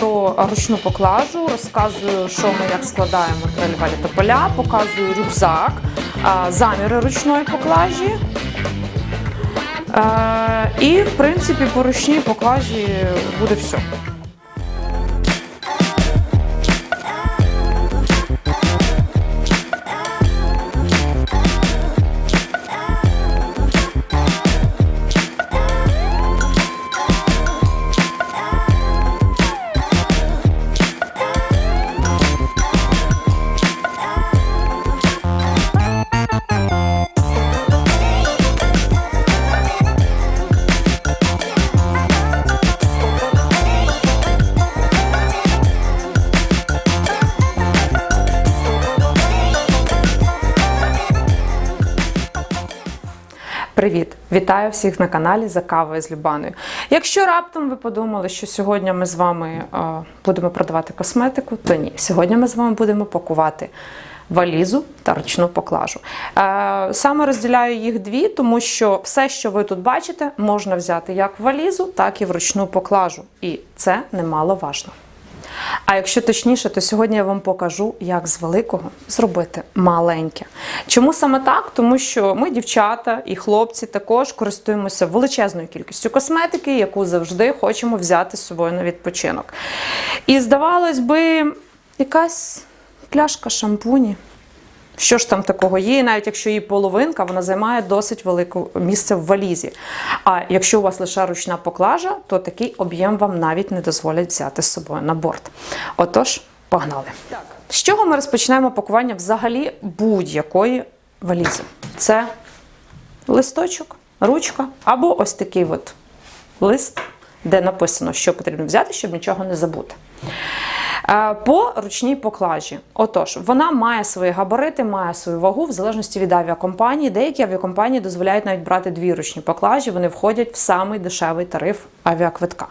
про ручну поклажу, розказую, що ми як складаємо тралівалі тополя, показую рюкзак, заміри ручної поклажі. І, в принципі, по ручній поклажі буде все. Привіт! Вітаю всіх на каналі за кавою з Любаною. Якщо раптом ви подумали, що сьогодні ми з вами е, будемо продавати косметику, то ні. Сьогодні ми з вами будемо пакувати валізу та ручну поклажу. Е, саме розділяю їх дві, тому що все, що ви тут бачите, можна взяти як в валізу, так і в ручну поклажу. І це немаловажно. А якщо точніше, то сьогодні я вам покажу, як з великого зробити маленьке. Чому саме так? Тому що ми, дівчата і хлопці, також користуємося величезною кількістю косметики, яку завжди хочемо взяти з собою на відпочинок. І здавалось би, якась пляшка шампуні. Що ж там такого є, і навіть якщо її половинка, вона займає досить велике місце в валізі. А якщо у вас лише ручна поклажа, то такий об'єм вам навіть не дозволять взяти з собою на борт. Отож, погнали. Так. З чого ми розпочинаємо пакування взагалі будь-якої валізи? Це листочок, ручка або ось такий от лист, де написано, що потрібно взяти, щоб нічого не забути. Е, По ручній поклажі. Отож, вона має свої габарити, має свою вагу в залежності від авіакомпанії. Деякі авіакомпанії дозволяють навіть брати дві ручні поклажі, вони входять в самий дешевий тариф авіаквитка.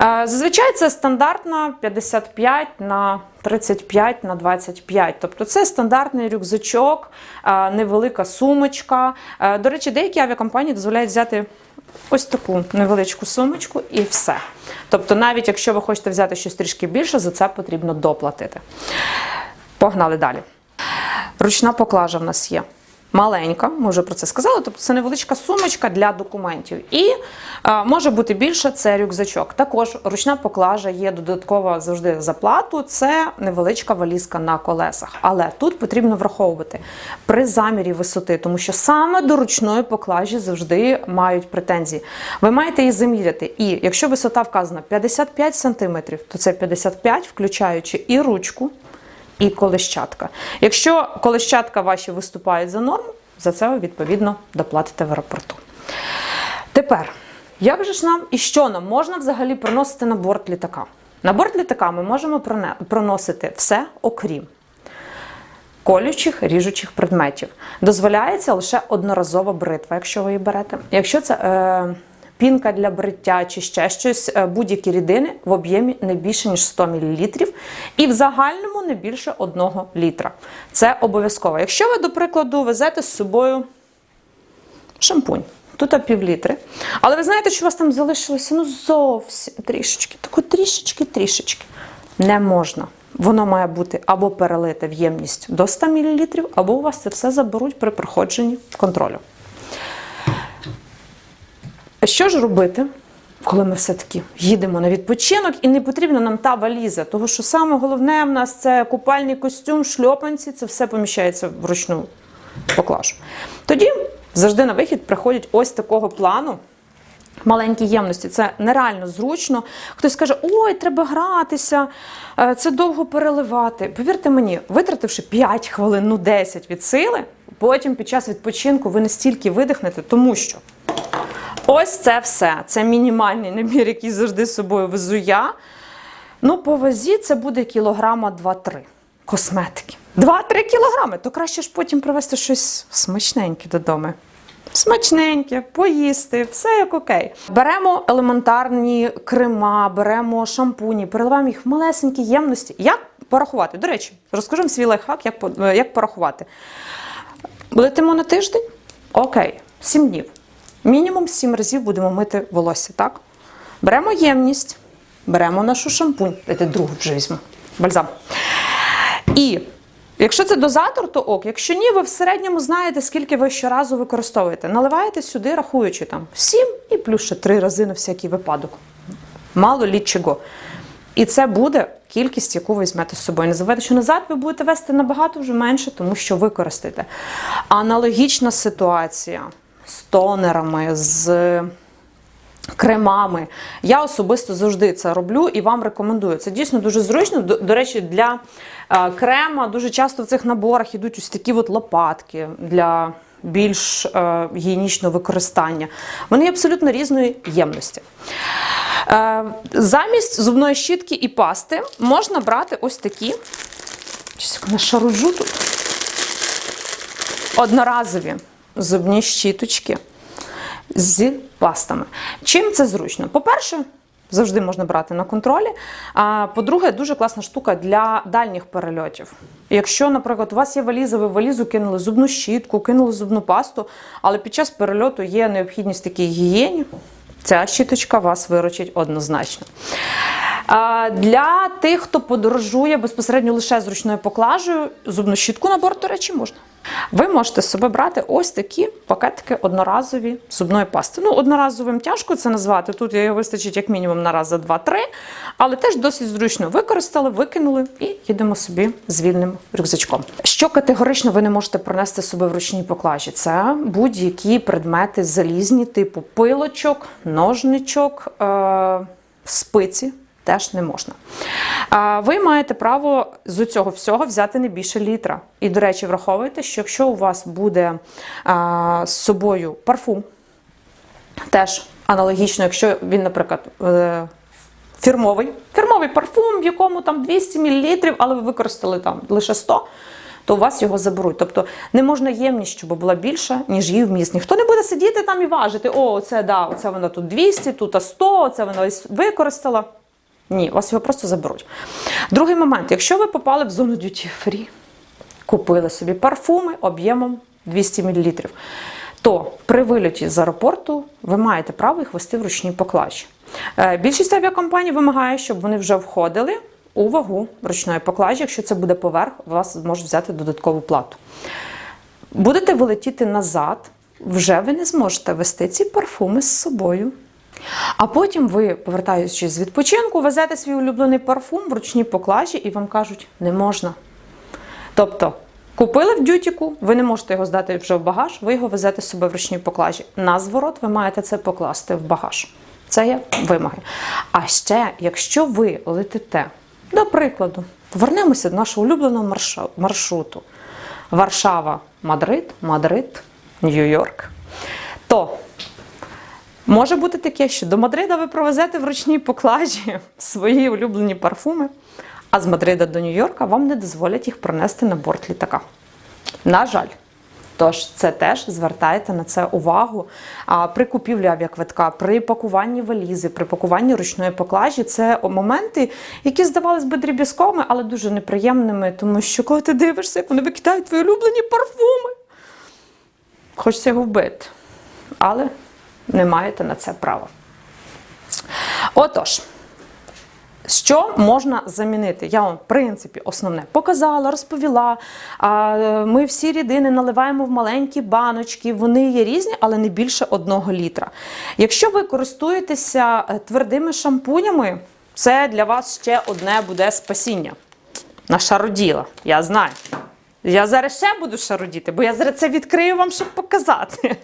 Е, Зазвичай це стандартна 55 на 35 на 25. Тобто це стандартний рюкзачок, е, невелика сумочка. До речі, деякі авіакомпанії дозволяють взяти ось таку невеличку сумочку і все. Тобто, навіть якщо ви хочете взяти щось трішки більше, за це потрібно доплатити. Погнали далі. Ручна поклажа в нас є. Маленька, ми вже про це сказали. Тобто це невеличка сумочка для документів. І е, може бути більше це рюкзачок. Також ручна поклажа є додаткова завжди за плату. Це невеличка валізка на колесах. Але тут потрібно враховувати при замірі висоти, тому що саме до ручної поклажі завжди мають претензії. Ви маєте її заміряти. І якщо висота вказана 55 см, то це 55, включаючи і ручку і колещатка. Якщо колещатка ваші виступають за норму, за це ви відповідно доплатите в аеропорту. Тепер, як же ж нам і що нам можна взагалі проносити на борт літака? На борт літака ми можемо проносити все, окрім колючих, ріжучих предметів. Дозволяється лише одноразова бритва, якщо ви її берете. Якщо це е, пінка для бриття чи ще щось, е, будь-які рідини в об'ємі не більше, ніж 100 мл, і в загальному не більше 1 літра. Це обов'язково. Якщо ви, до прикладу, везете з собою шампунь. Тут пів літри. Але ви знаєте, що у вас там залишилося ну зовсім трішечки. Таку трішечки, трішечки. Не можна. Воно має бути або перелите в ємність до 100 мл, або у вас це все заберуть при проходженні контролю. Що ж робити, коли ми все-таки їдемо на відпочинок і не потрібна нам та валіза? Тому що саме головне в нас це купальний костюм, шльопанці, це все поміщається в ручну поклажу. Тоді завжди на вихід приходять ось такого плану. Маленькі ємності, це нереально зручно. Хтось каже, ой, треба гратися, е, це довго переливати. Повірте мені, витративши 5 хвилин, ну 10 від сили, потім під час відпочинку ви настільки видихнете, тому що ось це все. Це мінімальний набір, який завжди з собою везу я. Ну, по вазі це буде кілограма 2-3 косметики. 2-3 кілограми, то краще ж потім привезти щось смачненьке додому. Смачненьке, поїсти, все як окей. Беремо елементарні крема, беремо шампуні, переливаємо їх в малесенькі ємності. Як порахувати? До речі, розкажу вам свій лайфхак, як, е, як порахувати. Летимо на тиждень? Окей, 7 днів. Мінімум 7 разів будемо мити волосся, так? Беремо ємність, беремо нашу шампунь. Дайте другу вже візьму. Бальзам. І якщо це дозатор, то ок. Якщо ні, ви в середньому знаєте, скільки ви щоразу використовуєте. Наливаєте сюди, рахуючи там 7 і плюс ще 3 рази на всякий випадок. Мало лі чого. І це буде кількість, яку ви візьмете з собою. Не забувайте, що назад ви будете вести набагато вже менше, тому що використаєте. Аналогічна ситуація тонерами, з кремами. Я особисто завжди це роблю і вам рекомендую. Це дійсно дуже зручно. До, до речі, для е, крема дуже часто в цих наборах йдуть ось такі от лопатки для більш е, гігієнічного використання. Вони абсолютно різної ємності. Е, замість зубної щітки і пасти можна брати ось такі. Щось я нашаруджу тут. Одноразові зубні щіточки з пастами. Чим це зручно? По-перше, завжди можна брати на контролі. А по-друге, дуже класна штука для дальніх перельотів. Якщо, наприклад, у вас є валіза, ви валізу кинули зубну щітку, кинули зубну пасту, але під час перельоту є необхідність такій гігієні, ця щіточка вас виручить однозначно. Для тих, хто подорожує безпосередньо лише з ручною поклажею, зубну щітку на борт, до речі, можна. Ви можете з собою брати ось такі пакетики одноразові зубної пасти. Ну, одноразовим тяжко це назвати. Тут його вистачить як мінімум на раз за два-три, але теж досить зручно використали, викинули і їдемо собі з вільним рюкзачком. Що категорично ви не можете пронести з собою в ручній поклажі? Це будь-які предмети залізні, типу пилочок, ножничок, е- спиці теж не можна. Ви маєте право з цього всього взяти не більше літра. І, до речі, враховуйте, що якщо у вас буде з собою парфум, теж аналогічно, якщо він, наприклад, е, фірмовий, фірмовий парфум, в якому там 200 мл, але ви використали там лише 100 то у вас його заберуть. Тобто не можна ємність, щоб була більша, ніж її вміст. Ніхто не буде сидіти там і важити, о, це да, оце вона тут 200, тут 100, це вона використала. Ні, вас його просто заберуть. Другий момент: якщо ви попали в зону duty free, купили собі парфуми об'ємом 200 мл, то при вильоті з аеропорту ви маєте право їх вести в ручній поклажі. Е, Більшість авіакомпаній вимагає, щоб вони вже входили у вагу ручної поклажі. Якщо це буде поверх, вас можуть взяти додаткову плату. Будете вилетіти назад, вже ви не зможете вести ці парфуми з собою. А потім ви, повертаючись з відпочинку, везете свій улюблений парфум в ручній поклажі і вам кажуть, не можна. Тобто, купили в дютіку, ви не можете його здати вже в багаж, ви його везете з собою в ручній поклажі. На зворот ви маєте це покласти в багаж. Це є вимоги. А ще, якщо ви летите, до прикладу, повернемося до нашого улюбленого маршруту. Варшава, Мадрид, Мадрид, Нью-Йорк, то Може бути таке, що до Мадрида ви провезете в ручній поклажі свої улюблені парфуми, а з Мадрида до Нью-Йорка вам не дозволять їх пронести на борт літака. На жаль. Тож це теж звертайте на це увагу. А при купівлі авіаквитка, при пакуванні валізи, при пакуванні ручної поклажі це моменти, які здавались би дріб'язковими, але дуже неприємними, тому що коли ти дивишся, як вони викидають твої улюблені парфуми, хочеться його вбити. Але не маєте на це права. Отож, що можна замінити? Я вам, в принципі, основне показала, розповіла. Ми всі рідини наливаємо в маленькі баночки, вони є різні, але не більше одного літра. Якщо ви користуєтеся е, твердими шампунями, це для вас ще одне буде спасіння. Нашароділа, я знаю. Я зараз ще буду шародіти, бо я зараз це відкрию вам, щоб показати.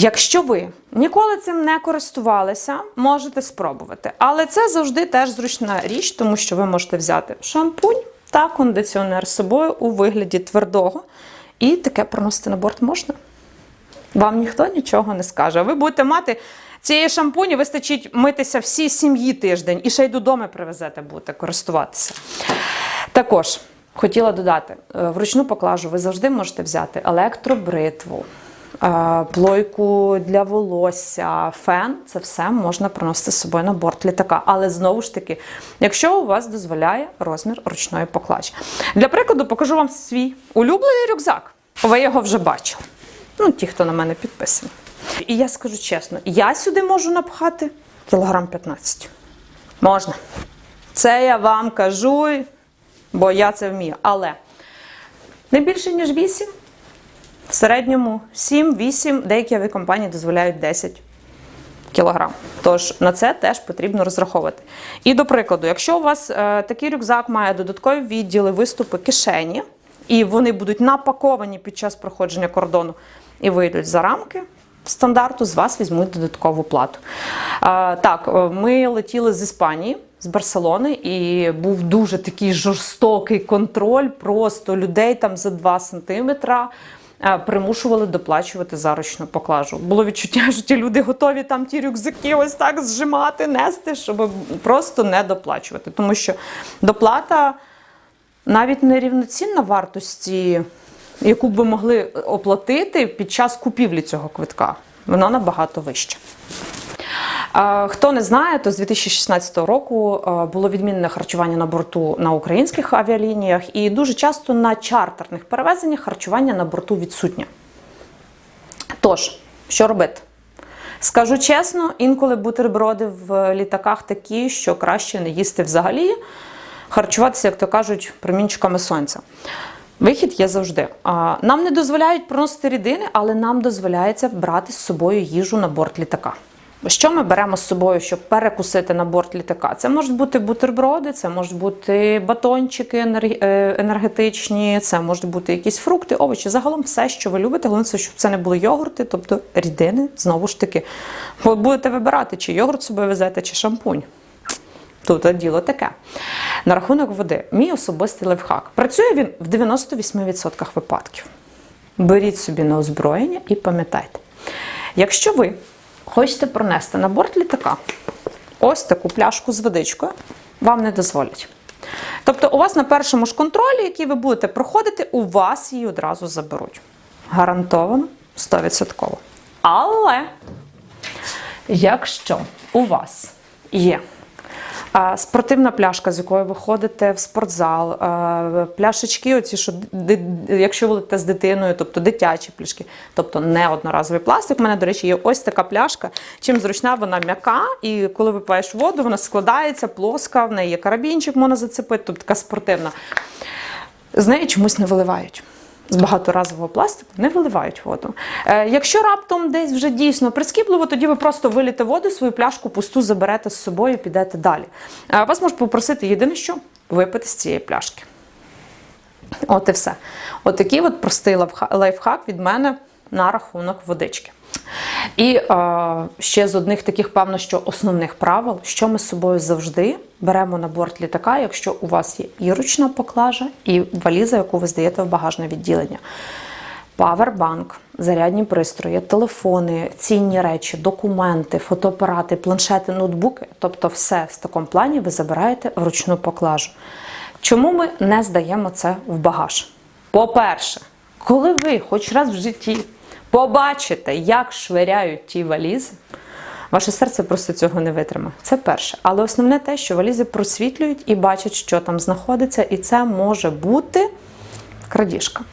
Якщо ви ніколи цим не користувалися, можете спробувати. Але це завжди теж зручна річ, тому що ви можете взяти шампунь та кондиціонер з собою у вигляді твердого, і таке проносити на борт можна. Вам ніхто нічого не скаже. Ви будете мати цієї шампуні, вистачить митися всі сім'ї тиждень, і ще й додому привезете, будете користуватися. Також хотіла додати: е, в ручну поклажу ви завжди можете взяти електробритву. Е, Плойку для волосся, фен це все можна проносити з собою на борт літака. Але знову ж таки, якщо у вас дозволяє розмір ручної поклажі. Для прикладу, покажу вам свій улюблений рюкзак. Ви його вже бачили. Ну, ті, хто на мене підписаний. І я скажу чесно, я сюди можу напхати кілограм 15. Можна. Це я вам кажу, бо я це вмію. Але не більше, ніж 8. Середньому 7-8, деякі авіакомпанії дозволяють 10 кілограм. Тож на це теж потрібно розраховувати. І до прикладу, якщо у вас е, такий рюкзак має додаткові відділи, виступи, кишені, і вони будуть напаковані під час проходження кордону і вийдуть за рамки. Стандарту з вас візьмуть додаткову плату. А, так, е, ми летіли з Іспанії, з Барселони, і був дуже такий жорстокий контроль. Просто людей там за 2 сантиметра е, примушували доплачувати заручну поклажу. Було відчуття, що ті люди готові там ті рюкзаки ось так зжимати, нести, щоб просто не доплачувати. Тому що доплата навіть не рівноцінна вартості, яку б ви могли оплатити під час купівлі цього квитка. Вона набагато вища. Хто не знає, то з 2016 року було відмінне харчування на борту на українських авіалініях, і дуже часто на чартерних перевезеннях харчування на борту відсутнє. Тож, що робити? Скажу чесно, інколи бутерброди в літаках такі, що краще не їсти взагалі, харчуватися, як то кажуть, промінчиками сонця. Вихід є завжди. Нам не дозволяють проносити рідини, але нам дозволяється брати з собою їжу на борт літака. Що ми беремо з собою, щоб перекусити на борт літака? Це можуть бути бутерброди, це можуть бути батончики е, енергетичні, це можуть бути якісь фрукти, овочі. Загалом все, що ви любите. Головне, щоб це не були йогурти, тобто рідини, знову ж таки. Ви будете вибирати, чи йогурт з собою везете, чи шампунь. Тут діло таке. На рахунок води, мій особистий лайфхак. Працює він в 98% випадків. Беріть собі на озброєння і пам'ятайте, якщо ви хочете пронести на борт літака ось таку пляшку з водичкою, вам не дозволять. Тобто, у вас на першому ж контролі, який ви будете проходити, у вас її одразу заберуть. Гарантовано 100%. Але якщо у вас є спортивна пляшка, з якою ви ходите в спортзал, пляшечки, оці, що якщо ви летите з дитиною, тобто дитячі пляшки, тобто не одноразовий пластик. У мене, до речі, є ось така пляшка. Чим зручна, вона м'яка, і коли випиваєш воду, вона складається, плоска, в неї є карабінчик, можна зацепити, тобто така спортивна. З неї чомусь не виливають. З багаторазового пластику не виливають воду. Е, якщо раптом десь вже дійсно прискіпливо, тоді ви просто виліте воду, свою пляшку пусту заберете з собою і підете далі. Е, вас можуть попросити єдине, що випити з цієї пляшки. От і все. От от простий лайфхак від мене на рахунок водички. І е, ще з одних таких, певно, що основних правил, що ми з собою завжди беремо на борт літака, якщо у вас є і ручна поклажа, і валіза, яку ви здаєте в багажне відділення. Павербанк, зарядні пристрої, телефони, цінні речі, документи, фотоапарати, планшети, ноутбуки тобто все в такому плані ви забираєте в ручну поклажу. Чому ми не здаємо це в багаж? По-перше, коли ви хоч раз в житті побачите, як швиряють ті валізи, ваше серце просто цього не витримає. Це перше. Але основне те, що валізи просвітлюють і бачать, що там знаходиться, і це може бути крадіжка.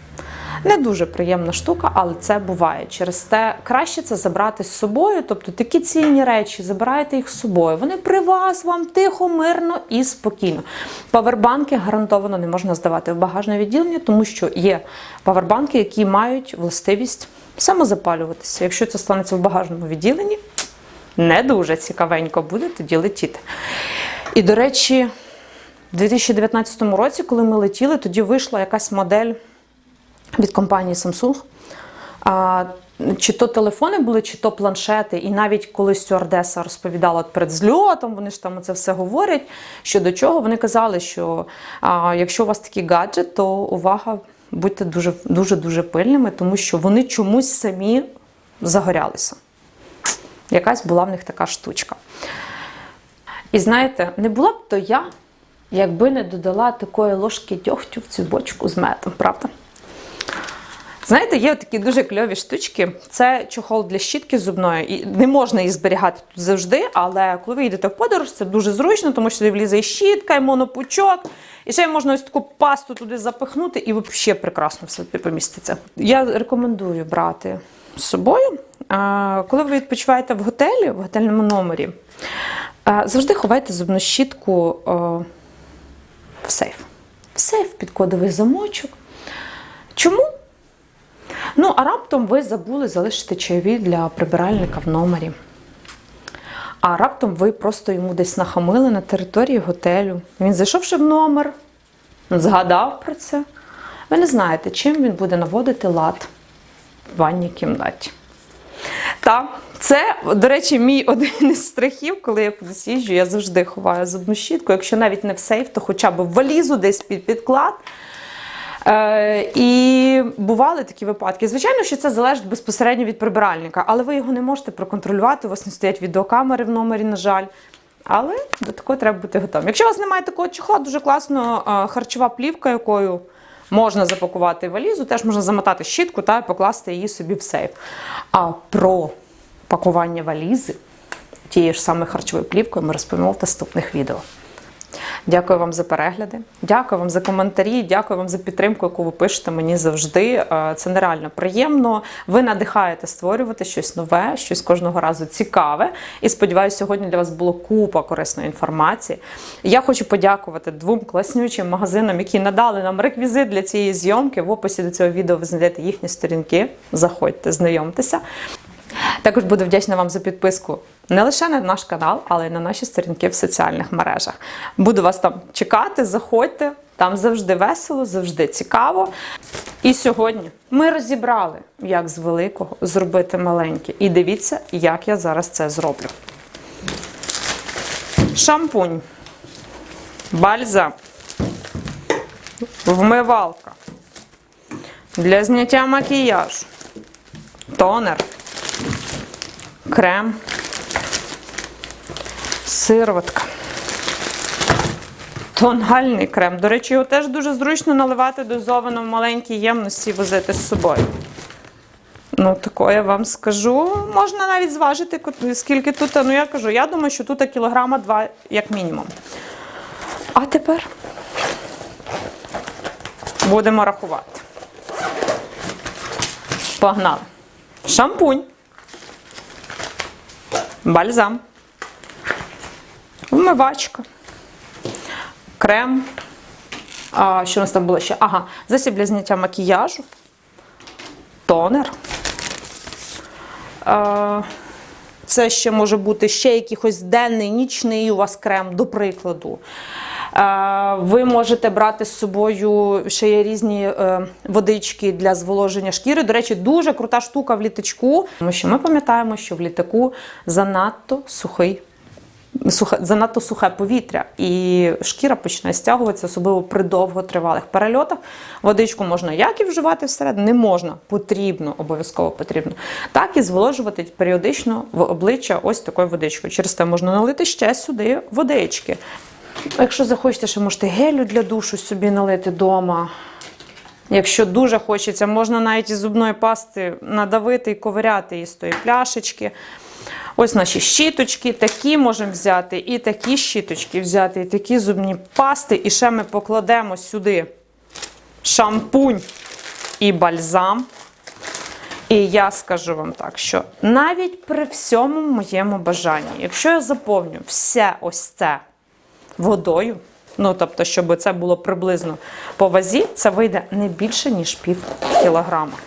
Не дуже приємна штука, але це буває. Через те краще це забрати з собою. Тобто такі цінні речі, забирайте їх з собою. Вони при вас, вам тихо, мирно і спокійно. Павербанки гарантовано не можна здавати в багажне відділення, тому що є павербанки, які мають властивість самозапалюватися. Якщо це станеться в багажному відділенні, не дуже цікавенько буде тоді летіти. І, до речі, в 2019 році, коли ми летіли, тоді вийшла якась модель від компанії Samsung. Чи то телефони були, чи то планшети, і навіть коли стюардеса розповідала перед зльотом, вони ж там це все говорять. Що до чого вони казали, що а, якщо у вас такий гаджет, то увага, будьте дуже дуже дуже пильними, тому що вони чомусь самі загорялися. Якась була в них така штучка. І знаєте, не була б то я, якби не додала такої ложки дьогтю в цю бочку з медом, правда? Знаєте, є такі дуже кльові штучки. Це чохол для щітки зубної. І не можна її зберігати тут завжди, але коли ви йдете в подорож, це дуже зручно, тому що влізе і щітка, і монопучок. І ще можна ось таку пасту туди запихнути, і взагалі прекрасно все поміститься. Я рекомендую брати з собою. Коли ви відпочиваєте в готелі, в готельному номері, Завжди ховайте зубну щітку в сейф. В сейф під кодовий замочок. Чому? Ну, а раптом ви забули залишити чайові для прибиральника в номері. А раптом ви просто йому десь нахамили на території готелю. Він зайшовши в номер, згадав про це. Ви не знаєте, чим він буде наводити лад в ванній кімнаті. Та, це, до речі, мій один із страхів, коли я кудись їжджу, я завжди ховаю зубну щітку. Якщо навіть не в сейф, то хоча б валізу десь під підклад. Е, і бували такі випадки. Звичайно, що це залежить безпосередньо від прибиральника, але ви його не можете проконтролювати. У вас не стоять відеокамери в номері, на жаль. Але до такого треба бути готовим. Якщо у вас немає такого чохла, дуже класно е, харчова плівка, якою можна запакувати валізу, теж можна замотати щітку та покласти її собі в сейф. А про пакування валізи тією ж самою харчовою плівкою ми розповімо в наступних відео. Дякую вам за перегляди, дякую вам за коментарі, дякую вам за підтримку, яку ви пишете мені завжди. Е, Це нереально приємно. Ви надихаєте створювати щось нове, щось кожного разу цікаве. І сподіваюся, сьогодні для вас було купа корисної інформації. Я хочу подякувати двом класнючим магазинам, які надали нам реквізит для цієї зйомки. В описі до цього відео ви знайдете їхні сторінки. Заходьте, знайомтеся. Також буду вдячна вам за підписку не лише на наш канал, але й на наші сторінки в соціальних мережах. Буду вас там чекати, заходьте. Там завжди весело, завжди цікаво. І сьогодні ми розібрали, як з великого зробити маленьке. І дивіться, як я зараз це зроблю. Шампунь, бальзам, вмивалка для зняття макіяжу, тонер крем, сироватка, тональний крем. До речі, його теж дуже зручно наливати дозовано в маленькій ємності і возити з собою. Ну, тако я вам скажу. Можна навіть зважити, скільки тут. Ну, я кажу, я думаю, що тут кілограма два, як мінімум. А тепер будемо рахувати. Погнали. Шампунь бальзам, вмивачка, крем. А, Що у нас там було ще? Ага, засіб для зняття макіяжу, тонер. А, Це ще може бути ще якийсь денний, нічний у вас крем, до прикладу. Ви можете брати з собою ще є різні е, водички для зволоження шкіри. До речі, дуже крута штука в літачку, тому що ми пам'ятаємо, що в літаку занадто сухий. Сухе, занадто сухе повітря, і шкіра починає стягуватися, особливо при довготривалих перельотах. Водичку можна як і вживати всередину, не можна, потрібно, обов'язково потрібно. Так і зволожувати періодично в обличчя ось такою водичкою. Через те можна налити ще сюди водички. Якщо захочете, ще можете гелю для душу собі налити вдома. Якщо дуже хочеться, можна навіть із зубної пасти надавити і ковиряти із тої пляшечки. Ось наші щіточки, такі можемо взяти, і такі щіточки взяти, і такі зубні пасти. І ще ми покладемо сюди шампунь і бальзам. І я скажу вам так, що навіть при всьому моєму бажанні, якщо я заповню все ось це водою, ну тобто, щоб це було приблизно по вазі, це вийде не більше, ніж пів кілограма.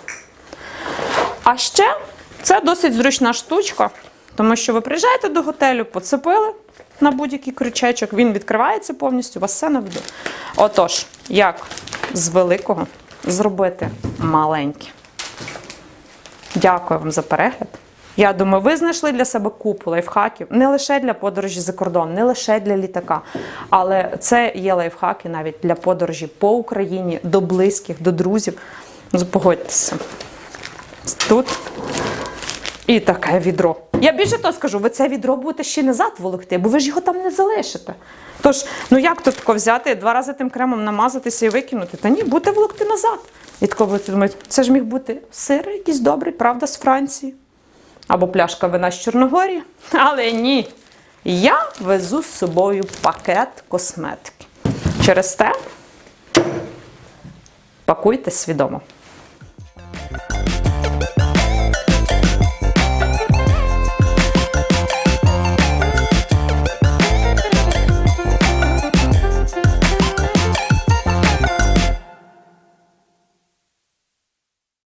А ще це досить зручна штучка, тому що ви приїжджаєте до готелю, поцепили на будь-який крючечок, він відкривається повністю, у вас все на виду. Отож, як з великого зробити маленьке. Дякую вам за перегляд. Я думаю, ви знайшли для себе купу лайфхаків не лише для подорожі за кордон, не лише для літака, але це є лайфхаки навіть для подорожі по Україні, до близьких, до друзів. Ну, Погодьтеся. Тут і таке відро. Я більше того скажу, ви це відро будете ще назад волокти, бо ви ж його там не залишите. Тож, ну як тут тако взяти, два рази тим кремом намазатися і викинути? Та ні, будете волокти назад. І тако будете думати, це ж міг бути сир якийсь добрий, правда, з Франції. Або пляшка вина з Чорногорії. Але ні. Я везу з собою пакет косметики. Через те пакуйте свідомо.